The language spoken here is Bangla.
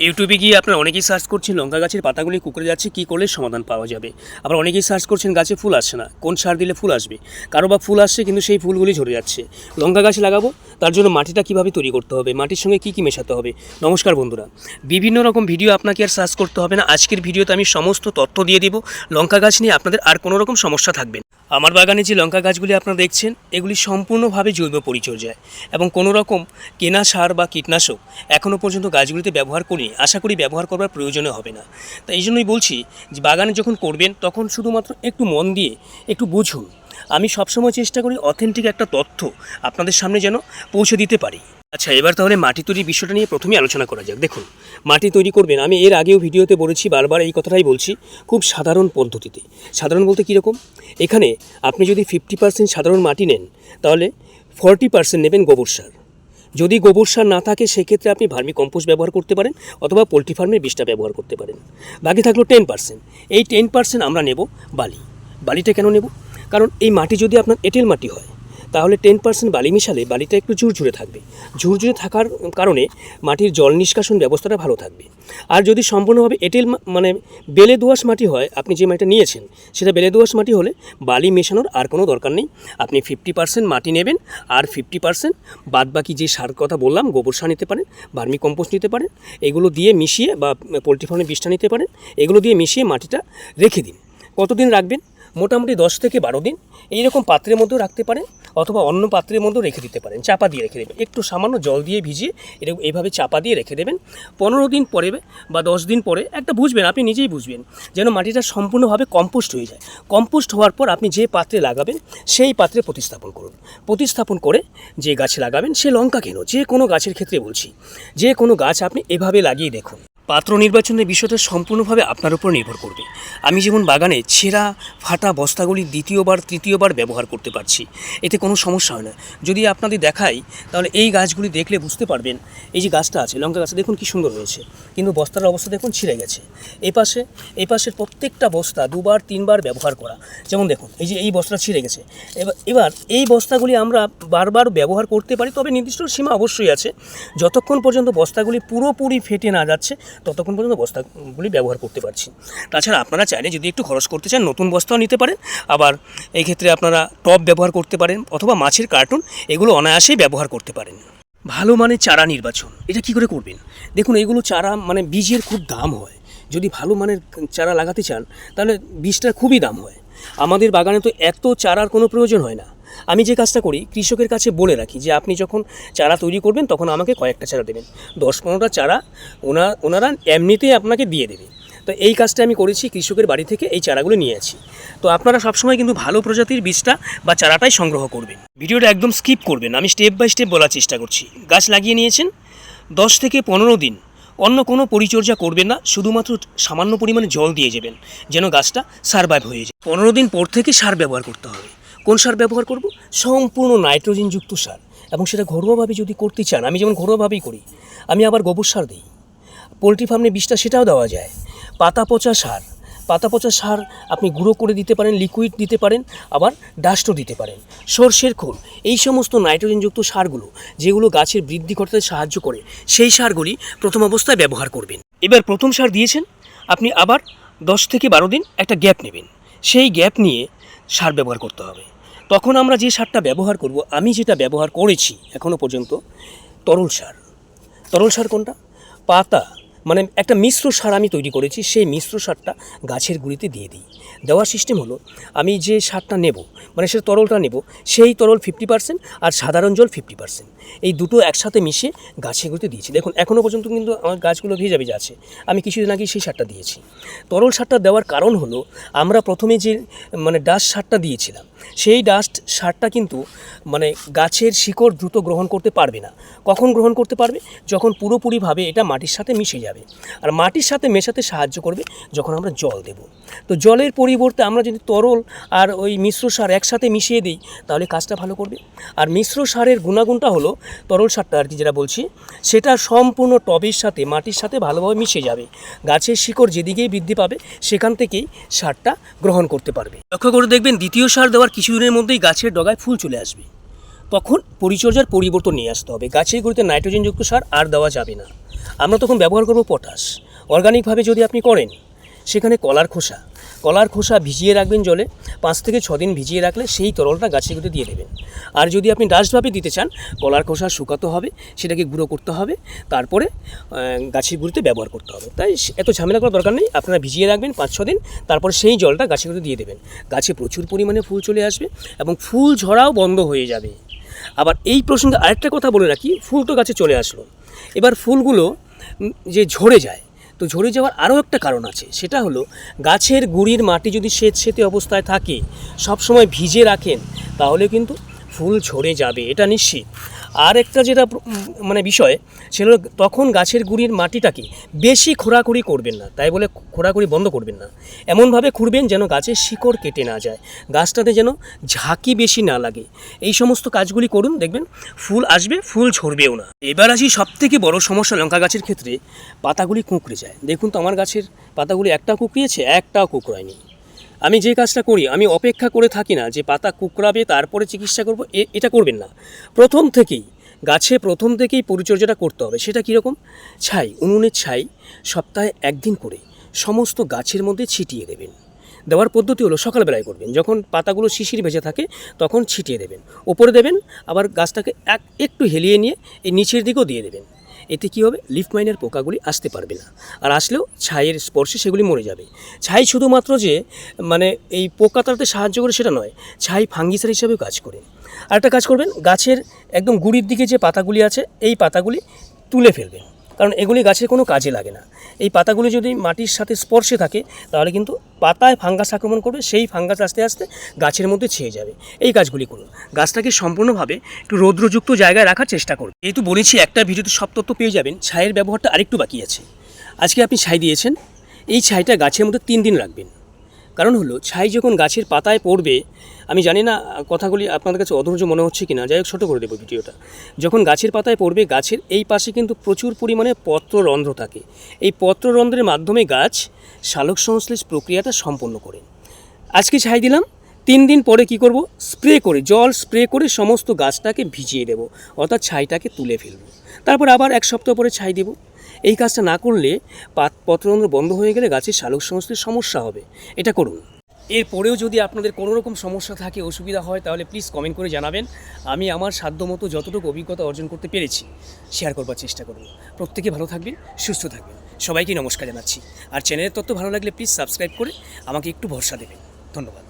ইউটিউবে গিয়ে আপনারা অনেকেই সার্চ করছেন লঙ্কা গাছের পাতাগুলি কুকড়ে যাচ্ছে, কী করলে সমাধান পাওয়া যাবে? আবার অনেকেই সার্চ করছেন গাছে ফুল আসছে না, কোন সার দিলে ফুল আসবে? কারও বা ফুল আসছে কিন্তু সেই ফুলগুলি ঝরে যাচ্ছে। লঙ্কা গাছ লাগাবো, তার জন্য মাটিটা কীভাবে তৈরি করতে হবে, মাটির সঙ্গে কী কী মেশাতে হবে? নমস্কার বন্ধুরা। বিভিন্ন রকম ভিডিও আপনাকে আর সার্চ করতে হবে না। আজকের ভিডিওতে আমি সমস্ত তথ্য দিয়ে দিব। লঙ্কা গাছ নিয়ে আপনাদের আর কোনো রকম সমস্যা থাকবে না। আমার বাগানে যে লঙ্কা গাছগুলি আপনারা দেখছেন, এগুলি সম্পূর্ণভাবে জৈব পরিচর্যায় এবং কোনো রকম কেনা সার বা কীটনাশক এখনও পর্যন্ত গাছগুলিতে ব্যবহার করি আশা করি ব্যবহার করবার প্রয়োজনে হবে না। তাই এই জন্যই বলছি যে, বাগানে যখন করবেন, তখন শুধুমাত্র একটু মন দিয়ে একটু বুঝুন। আমি সবসময় চেষ্টা করি অথেন্টিক একটা তথ্য আপনাদের সামনে যেন পৌঁছে দিতে পারি। আচ্ছা এবার তাহলে মাটি তৈরির বিষয়টা নিয়ে প্রথমেই আলোচনা করা যাক। দেখুন, মাটি তৈরি করবেন। আমি এর আগেও ভিডিওতে বলেছি, বারবার এই কথাটাই বলছি, খুব সাধারণ পদ্ধতিতে। সাধারণ বলতে কীরকম এখানে আপনি যদি ফিফটি পার্সেন্ট সাধারণ মাটি নেন, তাহলে ফর্টি পার্সেন্ট নেবেন গোবর সার। যদি গোবর সার না থাকে, সেক্ষেত্রে আপনি ভার্মি কম্পোস্ট ব্যবহার করতে পারেন অথবা পোলট্রি ফার্মের বিষটা ব্যবহার করতে পারেন। বাকি থাকল টেন পার্সেন্ট এই টেন পার্সেন্ট আমরা নেব বালি। বালিটা কেন নেব? কারণ এই মাটি যদি আপনার এঁটেল মাটি হয়, তাহলে টেন পার্সেন্ট বালি মিশালে বালিটা একটু ঝুরঝুরে থাকবে। ঝুরঝুরে থাকার কারণে মাটির জল নিষ্কাশন ব্যবস্থাটা ভালো থাকবে। আর যদি সম্পূর্ণভাবে এঁটেল মানে বেলে দোআঁশ মাটি হয়, আপনি যে মাটিটা নিয়েছেন, সেটা বেলে দোআঁশ মাটি হলে বালি মেশানোর আর কোনো দরকার নেই। আপনি ফিফটি পার্সেন্ট মাটি নেবেন আর ফিফটি পার্সেন্ট বাদ বাকি যে সার কথা বললাম, গোবর সার নিতে পারেন ভার্মি কম্পোস্ট নিতে পারেন, এগুলো দিয়ে মিশিয়ে বা পোলট্রি ফার্মের বিষটা নিতে পারেন, এগুলো দিয়ে মিশিয়ে মাটিটা রেখে দিন। কতদিন রাখবেন? মোটামুটি দশ থেকে বারো দিন এইরকম পাত্রের মধ্যেও রাখতে পারেন অথবা অন্য পাত্রের মধ্যেও রেখে দিতে পারেন, চাপা দিয়ে রেখে দেবেন। একটু সামান্য জল দিয়ে ভিজিয়ে এরকম এইভাবে চাপা দিয়ে রেখে দেবেন। পনেরো দিন পরে বা দশ দিন পরে একটা বুঝবেন, আপনি নিজেই বুঝবেন যেন মাটিটা সম্পূর্ণভাবে কম্পোস্ট হয়ে যায়। কম্পোস্ট হওয়ার পর আপনি যে পাত্রে লাগাবেন সেই পাত্রে প্রতিস্থাপন করুন। প্রতিস্থাপন করে যে গাছে লাগাবেন সে লঙ্কা কেন? যে কোনো গাছের ক্ষেত্রে বলছি। যে কোনো গাছ আপনি এভাবে লাগিয়ে দেখুন। পাত্র নির্বাচনের বিষয়টা সম্পূর্ণভাবে আপনার উপর নির্ভর করবে। আমি যেমন বাগানে ছেঁড়া, ফাটা বস্তাগুলি দ্বিতীয়বার, তৃতীয়বার ব্যবহার করতে পারছি। এতে কোনো সমস্যা হয় না। যদি আপনাদের দেখাই, তাহলে এই গাছগুলি দেখলে বুঝতে পারবেন, এই যে গাছটা আছে, লঙ্কা গাছটা দেখুন কি সুন্দর হয়েছে। কিন্তু বস্তার অবস্থা দেখুন ছিঁড়ে গেছে। এই পাশে পাশের প্রত্যেকটা বস্তা দুবার, তিনবার ব্যবহার করা। যেমন দেখুন, এই যে এই বস্তাটা ছিঁড়ে গেছে। এবার এবার এই বস্তাগুলি আমরা বারবার ব্যবহার করতে পারি, তবে নির্দিষ্ট সীমা অবশ্যই আছে। যতক্ষণ পর্যন্ত বস্তাগুলি পুরোপুরি ফেটে না যাচ্ছে ততক্ষণ পর্যন্ত বস্তাগুলি ব্যবহার করতে পারছি। তাছাড়া আপনারা চাইলে যদি একটু খরচ করতে চান, নতুন বস্তাও নিতে পারেন। আবার এই ক্ষেত্রে আপনারা টব ব্যবহার করতে পারেন অথবা মাছের কার্টুন, এগুলো অনায়াসেই ব্যবহার করতে পারেন। ভালো মানের চারা নির্বাচন, এটা কি করে করবেন? দেখুন, এগুলো চারা মানে বীজের খুব দাম হয়। যদি ভালো মানের চারা লাগাতে চান, তাহলে বীজটা খুবই দাম হয়। আমাদের বাগানে তো এত চারার কোনো প্রয়োজন হয় না। আমি যে কাজটা করি, কৃষকের কাছে বলে রাখি যে আপনি যখন চারা তৈরি করবেন, তখন আমাকে কয়েকটা চারা দেবেন। দশ পনেরোটা চারা ওনা, ওনারা এমনিতেই আপনাকে দিয়ে দেবে। তো এই কাজটা আমি করেছি, কৃষকের বাড়ি থেকে এই চারাগুলো নিয়ে আছি। তো আপনারা সবসময় কিন্তু ভালো প্রজাতির বীজটা বা চারাটাই সংগ্রহ করবেন। ভিডিওটা একদম স্কিপ করবেন, আমি স্টেপ বাই স্টেপ বলার চেষ্টা করছি। গাছ লাগিয়ে নিয়েছেন, দশ থেকে পনেরো দিন। অন্য কোনো পরিচর্যা করবেন না, শুধুমাত্র সামান্য পরিমাণে জল দিয়ে যাবেন, যেন গাছটা সারভাইভ হয়ে যায়। পনেরো দিন পর থেকে সার ব্যবহার করতে হবে। কোন সার ব্যবহার করব? সম্পূর্ণ নাইট্রোজেনযুক্ত সার। এবং সেটা ঘরোয়াভাবে যদি করতে চান, আমি যেমন ঘরোয়াভাবেই করি, আমি আবার গোবর সার দিই। পোলট্রি ফার্মে বিষটা সেটাও দেওয়া যায়। পাতা পচা সার। পাতা পচা সার আপনি গুঁড়ো করে দিতে পারেন লিকুইড দিতে পারেন, আবার ডাস্টও দিতে পারেন। সর্ষের খোল, এই সমস্ত নাইট্রোজেনযুক্ত সারগুলো, যেগুলো গাছের বৃদ্ধি করতে সাহায্য করে, সেই সারগুলি প্রথম অবস্থায় ব্যবহার করবেন। এবার প্রথম সার দিয়েছেন, আপনি আবার দশ থেকে বারো দিন একটা গ্যাপ নেবেন। সেই গ্যাপ নিয়ে সার ব্যবহার করতে হবে। তখন আমরা যে সারটা ব্যবহার করব, আমি যেটা ব্যবহার করেছি এখনও পর্যন্ত, তরল সার। তরল সার কোনটা? পাতা মানে একটা মিশ্র সার আমি তৈরি করেছি, সেই মিশ্র সারটা গাছের গুঁড়িতে দিয়ে দিই। দেওয়ার সিস্টেম হলো, আমি যে সারটা নেব মানে সে তরলটা নেব, সেই তরল ফিফটি পার্সেন্ট আর সাধারণ জল ফিফটি পার্সেন্ট এই দুটো একসাথে মিশিয়ে গাছের গুঁড়িতে দিয়েছি। দেখুন এখনও পর্যন্ত কিন্তু আমার গাছগুলো ভেজা ভেজা আছে। আমি কিছুদিন আগে সেই সারটা দিয়েছি। তরল সারটা দেওয়ার কারণ হলো, আমরা প্রথমে যে মানে ডাস্ট সারটা দিয়েছিলাম সেই ডাস্ট সারটা কিন্তু মানে গাছের শিকড় দ্রুত গ্রহণ করতে পারবে না। কখন গ্রহণ করতে পারবে? যখন পুরোপুরিভাবে এটা মাটির সাথে মিশে যাবে। আর মাটির সাথে মেশাতে সাহায্য করবে যখন আমরা জল দেব। তো জলের পরিবর্তে আমরা যদি তরল আর ওই মিশ্র সার একসাথে মিশিয়ে দিই, তাহলে কাজটা ভালো করবে। আর মিশ্র সারের গুণাগুণটা হলো তরল সারটা আর কি যেটা বলছি, সেটা সম্পূর্ণ টবের সাথে, মাটির সাথে ভালোভাবে মিশে যাবে। গাছের শিকড় যেদিকেই বৃদ্ধি পাবে, সেখান থেকেই সারটা গ্রহণ করতে পারবে। লক্ষ্য করে দেখবেন দ্বিতীয় সার দেওয়ার কিছুদিনের মধ্যেই গাছের ডগায় ফুল চলে আসবে। তখন পরিচর্যার পরিবর্তন নিয়ে আসতে হবে। গাছের গুঁড়িতে নাইট্রোজেনযুক্ত সার আর দেওয়া যাবে না। আমরা তখন ব্যবহার করব পটাশ। অর্গানিকভাবে যদি আপনি করেন, সেখানে কলার খোসা কলার খোসা ভিজিয়ে রাখবেন জলে, পাঁচ থেকে ছ দিন ভিজিয়ে রাখলে সেই তরলটা গাছের গুঁড়িতে দিয়ে দেবেন। আর যদি আপনি ডাস্টভাবে দিতে চান, কলার খোসা শুকাতে হবে, সেটাকে গুঁড়ো করতে হবে, তারপরে গাছের গুঁড়িতে ব্যবহার করতে হবে। তাই এত ঝামেলা করার দরকার নেই, আপনারা ভিজিয়ে রাখবেন পাঁচ, ছ দিন, তারপর সেই জলটা গাছের গুঁড়িতে দিয়ে দেবেন। গাছে প্রচুর পরিমাণে ফুল চলে আসবে এবং ফুল ঝরাও বন্ধ হয়ে যাবে। আবার এই প্রসঙ্গে আরেকটা কথা বলে রাখি, ফুল তো গাছে চলে আসলো। এবার ফুলগুলো যে ঝরে যায় তো ঝরে যাওয়ার আরও একটা কারণ আছে। সেটা হলো, গাছের গুড়ির মাটি যদি সেত সেতে অবস্থায় থাকে, সবসময় ভিজে রাখেন, তাহলে কিন্তু ফুল ঝরে যাবে, এটা নিশ্চিত। আর একটা যেটা মানে বিষয়, সেটা তখন গাছের গুড়ির মাটিটাকে বেশি খোঁড়াখুড়ি করবেন না, তাই বলে খোঁড়াখুড়ি বন্ধ করবেন না। এমনভাবে খুঁড়বেন যেন গাছের শিকড় কেটে না যায়, গাছটাতে যেন ঝাঁকি বেশি না লাগে। এই সমস্ত কাজগুলি করুন, দেখবেন ফুল আসবে, ফুল ঝরবেও না। এবার আসি সব থেকে বড় সমস্যা লঙ্কা গাছের ক্ষেত্রে, পাতাগুলি কুঁকড়ে যায়। দেখুন তো আমার গাছের পাতাগুলি একটাও কুঁকড়িয়েছে, একটাও কুঁকড়ায়নি। আমি যে কাজটা করি, আমি অপেক্ষা করে থাকি না যে পাতা কুকড়াবে, তারপরে চিকিৎসা করব এটা করবেন না। প্রথম থেকেই, গাছে প্রথম থেকেই পরিচর্যাটা করতে হবে, সেটা কীরকম? ছাই, উনুনের ছাই সপ্তাহে একদিন করে সমস্ত গাছের মধ্যে ছিটিয়ে দেবেন। দেওয়ার পদ্ধতি হলো সকালবেলায় করবেন, যখন পাতাগুলো শিশির ভেজে থাকে তখন ছিটিয়ে দেবেন। ওপরে দেবেন, আবার গাছটাকে এক, একটু হেলিয়ে নিয়ে এই নিচের দিকেও দিয়ে দেবেন। এতে কী হবে? লিফ মাইনের পোকাগুলি আসতে পারবে না। আর আসলেও ছাইয়ের স্পর্শে সেগুলি মরে যাবে। ছাই শুধুমাত্র যে মানে এই পোকা তাড়াতে সাহায্য করে সেটা নয়, ছাই ফাঙ্গিসার হিসাবেও কাজ করে। আরেকটা কাজ করবেন, গাছের একদম গুড়ির দিকে যে পাতাগুলি আছে, এই পাতাগুলি তুলে ফেলবেন। কারণ এগুলি গাছের কোনো কাজে লাগে না। এই পাতাগুলি যদি মাটির সাথে স্পর্শে থাকে, তাহলে কিন্তু পাতায় ফাঙ্গাস আক্রমণ করবে, সেই ফাঙ্গাস আস্তে আস্তে গাছের মধ্যে ছেয়ে যাবে। এই কাজগুলি করুন। গাছটাকে সম্পূর্ণভাবে একটু রৌদ্রযুক্ত জায়গায় রাখার চেষ্টা করুন। যেহেতু বলেছি, একটা ভিডিওতে সব তথ্য পেয়ে যাবেন, ছাইয়ের ব্যবহারটা আরেকটু বাকি আছে। আজকে আপনি ছাই দিয়েছেন। এই ছাইটা গাছের মধ্যে তিন দিন রাখবেন। কারণ হলো, ছাই যখন গাছের পাতায় পড়বে, আমি জানি না কথাগুলি আপনাদের কাছে অধৈর্য মনে হচ্ছে কি না যাই হোক ছোটো করে দেবো ভিডিওটা। যখন গাছের পাতায় পড়বে, গাছের এই পাশে কিন্তু প্রচুর পরিমাণে পত্ররন্ধ্র থাকে। এই পত্ররন্ধ্রের মাধ্যমে গাছ সালোক সংশ্লেষ প্রক্রিয়াটা সম্পন্ন করে। আজকে ছাই দিলাম, তিন দিন পরে কি করব? স্প্রে করে, জল স্প্রে করে সমস্ত গাছটাকে ভিজিয়ে দেবো, অর্থাৎ ছাইটাকে তুলে ফেলব। তারপর আবার এক সপ্তাহ পরে ছাই দেবো। এই কাজটা না করলে পাত পত্ররন্ধ্র বন্ধ হয়ে গেলে গাছের সালোক সংশ্লেষ সমস্যা হবে। এটা করুন। এরপরেও যদি আপনাদের কোনো রকম সমস্যা থাকে, অসুবিধা হয়, তাহলে প্লিজ কমেন্ট করে জানাবেন। আমি আমার সাধ্যমতো যতটুকু অভিজ্ঞতা অর্জন করতে পেরেছি শেয়ার করবার চেষ্টা করব। প্রত্যেকে ভালো থাকবেন, সুস্থ থাকবেন। সবাইকে নমস্কার জানাচ্ছি। আর চ্যানেলের তথ্য ভালো লাগলে প্লিজ সাবস্ক্রাইব করে আমাকে একটু ভরসা দেবেন। ধন্যবাদ।